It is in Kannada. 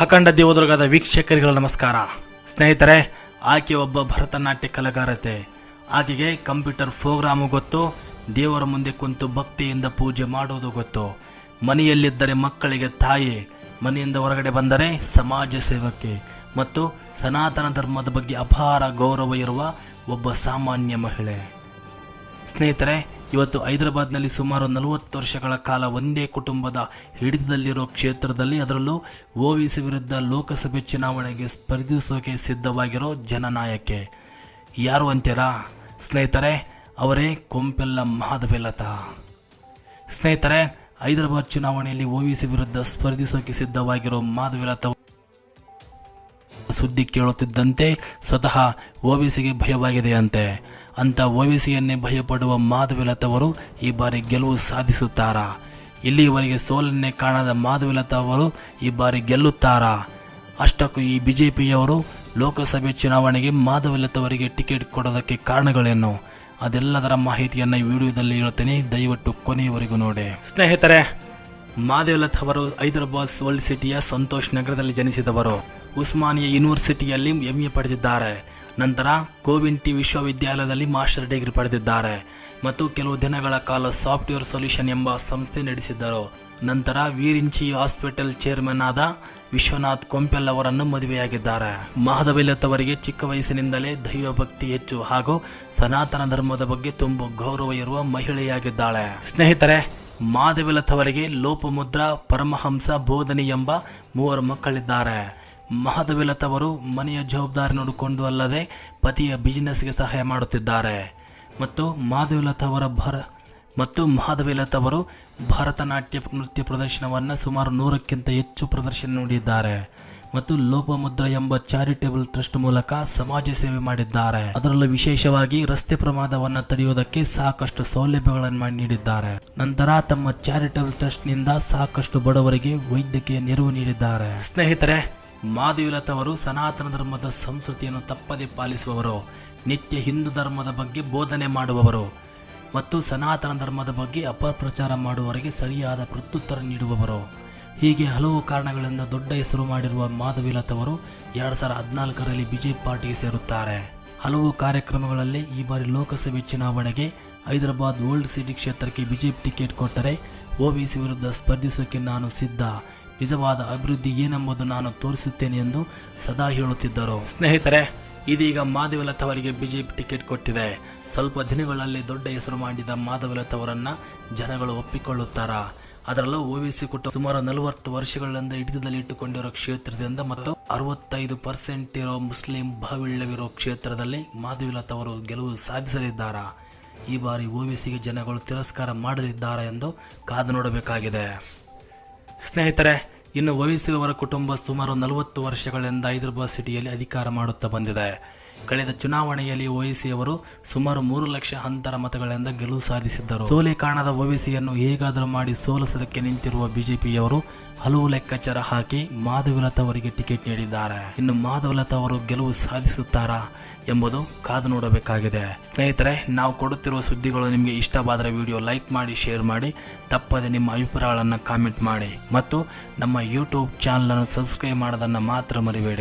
ಅಖಂಡ ದೇವದುರ್ಗದ ವೀಕ್ಷಕರಿಗಳ ನಮಸ್ಕಾರ. ಸ್ನೇಹಿತರೆ, ಆಕೆ ಒಬ್ಬ ಭರತನಾಟ್ಯ ಕಲಾಕಾರತೆ. ಆಕೆಗೆ ಕಂಪ್ಯೂಟರ್ ಪ್ರೋಗ್ರಾಮು ಗೊತ್ತು, ದೇವರ ಮುಂದೆ ಕುಂತು ಭಕ್ತಿಯಿಂದ ಪೂಜೆ ಮಾಡೋದು ಗೊತ್ತು. ಮನೆಯಲ್ಲಿದ್ದರೆ ಮಕ್ಕಳಿಗೆ ತಾಯಿ, ಮನೆಯಿಂದ ಹೊರಗಡೆ ಬಂದರೆ ಸಮಾಜ ಸೇವಕ್ಕೆ ಮತ್ತು ಸನಾತನ ಧರ್ಮದ ಬಗ್ಗೆ ಅಪಾರ ಗೌರವ ಇರುವ ಒಬ್ಬ ಸಾಮಾನ್ಯ ಮಹಿಳೆ. ಸ್ನೇಹಿತರೆ, ಇವತ್ತು ಹೈದರಾಬಾದ್ನಲ್ಲಿ ಸುಮಾರು ನಲವತ್ತು ವರ್ಷಗಳ ಕಾಲ ಒಂದೇ ಕುಟುಂಬದ ಹಿಡಿತದಲ್ಲಿರೋ ಕ್ಷೇತ್ರದಲ್ಲಿ ಅದರಲ್ಲೂ ಓವಿಸಿ ವಿರುದ್ಧ ಲೋಕಸಭೆ ಚುನಾವಣೆಗೆ ಸ್ಪರ್ಧಿಸೋಕೆ ಸಿದ್ಧವಾಗಿರೋ ಜನನಾಯಕೆ. ಯಾರು ಅಂತೀರಾ? ಸ್ನೇಹಿತರೆ, ಅವರೇ ಕೊಂಪೆಲ್ಲ ಮಹಾದವೆಲತ ಸ್ನೇಹಿತರೆ, ಹೈದರಾಬಾದ್ ಚುನಾವಣೆಯಲ್ಲಿ ಓವಿಸಿ ವಿರುದ್ಧ ಸ್ಪರ್ಧಿಸೋಕೆ ಸಿದ್ಧವಾಗಿರೋ ಮಾಧವಿಲತ ಸುದ್ದಿ ಕೇಳುತ್ತಿದ್ದಂತೆ ಸ್ವತಃ ಓಬಿಸಿಗೆ ಭಯವಾಗಿದೆಯಂತೆ ಅಂತ. ಓಬಿಸಿಯನ್ನೇ ಭಯಪಡುವ ಮಾಧವಿಲತವರು ಈ ಬಾರಿ ಗೆಲುವು ಸಾಧಿಸುತ್ತಾರಾ? ಇಲ್ಲಿಯವರೆಗೆ ಸೋಲನ್ನೇ ಕಾಣದ ಮಾಧವಿಲತ ಅವರು ಈ ಬಾರಿ ಗೆಲ್ಲುತ್ತಾರಾ? ಅಷ್ಟಕ್ಕೂ ಈ ಬಿಜೆಪಿಯವರು ಲೋಕಸಭೆ ಚುನಾವಣೆಗೆ ಮಾಧವಿಲತವರಿಗೆ ಟಿಕೆಟ್ ಕೊಡೋದಕ್ಕೆ ಕಾರಣಗಳೇನು? ಅದೆಲ್ಲದರ ಮಾಹಿತಿಯನ್ನು ಈ ವಿಡಿಯೋದಲ್ಲಿ ಹೇಳ್ತೇನೆ. ದಯವಿಟ್ಟು ಕೊನೆಯವರೆಗೂ ನೋಡಿ. ಸ್ನೇಹಿತರೆ ಮಾದೇವಲತ್ ಅವರು ಹೈದರಾಬಾದ್ ವರ್ಲ್ಡ್ ಸಿಟಿಯ ಸಂತೋಷ್ ನಗರದಲ್ಲಿ ಜನಿಸಿದವರು. ಉಸ್ಮಾನಿಯಾ ಯೂನಿವರ್ಸಿಟಿಯಲ್ಲಿ ಎಂ ಎ ಪಡೆದಿದ್ದಾರೆ. ನಂತರ ಕೋವಿಂಟಿ ವಿಶ್ವವಿದ್ಯಾಲಯದಲ್ಲಿ ಮಾಸ್ಟರ್ ಡಿಗ್ರಿ ಪಡೆದಿದ್ದಾರೆ ಮತ್ತು ಕೆಲವು ದಿನಗಳ ಕಾಲ ಸಾಫ್ಟ್ವೇರ್ ಸೊಲ್ಯೂಷನ್ ಎಂಬ ಸಂಸ್ಥೆ ನಡೆಸಿದ್ದರು. ನಂತರ ವೀರಿಂಚಿ ಹಾಸ್ಪಿಟಲ್ ಚೇರ್ಮನ್ ಆದ ವಿಶ್ವನಾಥ್ ಕೊಂಪೆಲ್ ಅವರನ್ನು ಮದುವೆಯಾಗಿದ್ದಾರೆ. ಮಹದವಿಲತ್ ಅವರಿಗೆ ಚಿಕ್ಕ ವಯಸ್ಸಿನಿಂದಲೇ ದೈವ ಭಕ್ತಿ ಹೆಚ್ಚು ಹಾಗೂ ಸನಾತನ ಧರ್ಮದ ಬಗ್ಗೆ ತುಂಬ ಗೌರವ ಇರುವ ಮಹಿಳೆಯಾಗಿದ್ದಾಳೆ. ಸ್ನೇಹಿತರೆ ಮಾಧವಿಲತ್ ಅವರಿಗೆ ಲೋಪಮುದ್ರಾ ಪರಮಹಂಸ ಬೋಧನಿ ಎಂಬ ಮೂವರು ಮಕ್ಕಳಿದ್ದಾರೆ. ಮಾಧವಿಲಥವರು ಮನೆಯ ಜವಾಬ್ದಾರಿ ನೋಡಿಕೊಂಡು ಅಲ್ಲದೆ ಪತಿಯ ಬಿಸಿನೆಸ್ಗೆ ಸಹಾಯ ಮಾಡುತ್ತಿದ್ದಾರೆ. ಮತ್ತು ಮಾಧವಿಲತ್ ಅವರ ಭರ, ಮತ್ತು ಮಹದವಿಲತವರು ಭರತನಾಟ್ಯ ನೃತ್ಯ ಪ್ರದರ್ಶನವನ್ನು ಸುಮಾರು ನೂರಕ್ಕಿಂತ ಹೆಚ್ಚು ಪ್ರದರ್ಶನ ನೀಡಿದ್ದಾರೆ. ಮತ್ತು ಲೋಪಮುದ್ರ ಎಂಬ ಚಾರಿಟೇಬಲ್ ಟ್ರಸ್ಟ್ ಮೂಲಕ ಸಮಾಜ ಸೇವೆ ಮಾಡಿದ್ದಾರೆ. ಅದರಲ್ಲೂ ವಿಶೇಷವಾಗಿ ರಸ್ತೆ ಪ್ರಮಾದವನ್ನು ತಡೆಯುವುದಕ್ಕೆ ಸಾಕಷ್ಟು ಸೌಲಭ್ಯಗಳನ್ನು ನೀಡಿದ್ದಾರೆ. ನಂತರ ತಮ್ಮ ಚಾರಿಟೇಬಲ್ ಟ್ರಸ್ಟ್ನಿಂದ ಸಾಕಷ್ಟು ಬಡವರಿಗೆ ವೈದ್ಯಕೀಯ ನೆರವು ನೀಡಿದ್ದಾರೆ. ಸ್ನೇಹಿತರೆ ಮಾಧವಿಲತ್ ಅವರು ಸನಾತನ ಧರ್ಮದ ಸಂಸ್ಕೃತಿಯನ್ನು ತಪ್ಪದೇ ಪಾಲಿಸುವವರು, ನಿತ್ಯ ಹಿಂದೂ ಧರ್ಮದ ಬಗ್ಗೆ ಬೋಧನೆ ಮಾಡುವವರು ಮತ್ತು ಸನಾತನ ಧರ್ಮದ ಬಗ್ಗೆ ಅಪಪ್ರಚಾರ ಮಾಡುವವರಿಗೆ ಸರಿಯಾದ ಪ್ರತ್ಯುತ್ತರ ನೀಡುವವರು. ಹೀಗೆ ಹಲವು ಕಾರಣಗಳಿಂದ ದೊಡ್ಡ ಹೆಸರು ಮಾಡಿರುವ ಮಾಧವಿಲತ್ ಅವರು ಎರಡು ಸಾವಿರದ ಹದಿನಾಲ್ಕರಲ್ಲಿ ಬಿಜೆಪಿ ಪಾರ್ಟಿಗೆ ಸೇರುತ್ತಾರೆ. ಹಲವು ಕಾರ್ಯಕ್ರಮಗಳಲ್ಲಿ ಈ ಬಾರಿ ಲೋಕಸಭೆ ಚುನಾವಣೆಗೆ ಹೈದರಾಬಾದ್ ಓಲ್ಡ್ ಸಿಟಿ ಕ್ಷೇತ್ರಕ್ಕೆ ಬಿಜೆಪಿ ಟಿಕೆಟ್ ಕೊಟ್ಟರೆ ಓಬಿಸಿ ವಿರುದ್ಧ ಸ್ಪರ್ಧಿಸೋಕೆ ನಾನು ಸಿದ್ಧ. ನಿಜವಾದ ಅಭಿವೃದ್ಧಿ ಏನೆಂಬುದು ನಾನು ತೋರಿಸುತ್ತೇನೆ ಎಂದು ಸದಾ ಹೇಳುತ್ತಿದ್ದರು. ಸ್ನೇಹಿತರೆ, ಇದೀಗ ಮಾಧವಿಲತ್ ಅವರಿಗೆ ಬಿಜೆಪಿ ಟಿಕೆಟ್ ಕೊಟ್ಟಿದೆ. ಸ್ವಲ್ಪ ದಿನಗಳಲ್ಲಿ ದೊಡ್ಡ ಹೆಸರು ಮಾಡಿದ ಅವರನ್ನ ಜನಗಳು ಒಪ್ಪಿಕೊಳ್ಳುತ್ತಾರಾ? ಅದರಲ್ಲೂ ಓಬಿಸಿ ಕುಟುಂಬ ಸುಮಾರು ನಲವತ್ತು ವರ್ಷಗಳಿಂದ ಹಿಡಿತದಲ್ಲಿ ಇಟ್ಟುಕೊಂಡಿರೋ ಕ್ಷೇತ್ರದಿಂದ ಮತ್ತು ಅರವತ್ತೈದು ಪರ್ಸೆಂಟ್ ಇರೋ ಮುಸ್ಲಿಂ ಭಾವಿಳ್ಳವಿರೋ ಕ್ಷೇತ್ರದಲ್ಲಿ ಮಾಧವಿಲತ್ ಅವರು ಗೆಲುವು ಸಾಧಿಸಲಿದ್ದಾರಾ? ಈ ಬಾರಿ ಓಬಿಸಿಗೆ ಜನಗಳು ತಿರಸ್ಕಾರ ಮಾಡಲಿದ್ದಾರಾ ಎಂದು ಕಾದು ನೋಡಬೇಕಾಗಿದೆ. ಸ್ನೇಹಿತರೆ, ಇನ್ನು ಓವಿಸಿ ಅವರ ಕುಟುಂಬ ಸುಮಾರು ನಲವತ್ತು ವರ್ಷಗಳಿಂದ ಹೈದರಾಬಾದ್ ಸಿಟಿಯಲ್ಲಿ ಅಧಿಕಾರ ಮಾಡುತ್ತಾ ಬಂದಿದೆ. ಕಳೆದ ಚುನಾವಣೆಯಲ್ಲಿ ಓವೈಸಿ ಅವರು ಸುಮಾರು ಮೂರು ಲಕ್ಷ ಅಂತರ ಮತಗಳಿಂದ ಗೆಲುವು ಸಾಧಿಸಿದ್ದರು. ಸೋಲೆ ಕಾಣದ ಓವೈಸಿಯನ್ನು ಹೇಗಾದರೂ ಮಾಡಿ ಸೋಲಿಸೋದಕ್ಕೆ ನಿಂತಿರುವ ಬಿಜೆಪಿಯವರು ಹಲವು ಲೆಕ್ಕಾಚಾರ ಹಾಕಿ ಮಾಧವಿಲತ್ ಅವರಿಗೆ ಟಿಕೆಟ್ ನೀಡಿದ್ದಾರೆ. ಇನ್ನು ಮಾಧವಿಲತಾ ಅವರು ಗೆಲುವು ಸಾಧಿಸುತ್ತಾರಾ ಎಂಬುದು ಕಾದು ನೋಡಬೇಕಾಗಿದೆ. ಸ್ನೇಹಿತರೆ, ನಾವು ಕೊಡುತ್ತಿರುವ ಸುದ್ದಿಗಳು ನಿಮಗೆ ಇಷ್ಟವಾದರೆ ವಿಡಿಯೋ ಲೈಕ್ ಮಾಡಿ, ಶೇರ್ ಮಾಡಿ, ತಪ್ಪದೆ ನಿಮ್ಮ ಅಭಿಪ್ರಾಯಗಳನ್ನು ಕಾಮೆಂಟ್ ಮಾಡಿ. ಮತ್ತು ನಮ್ಮ ಯೂಟ್ಯೂಬ್ ಚಾನಲನ್ನು ಸಬ್ಸ್ಕ್ರೈಬ್ ಮಾಡೋದನ್ನು ಮಾತ್ರ ಮರಿಬೇಡಿ.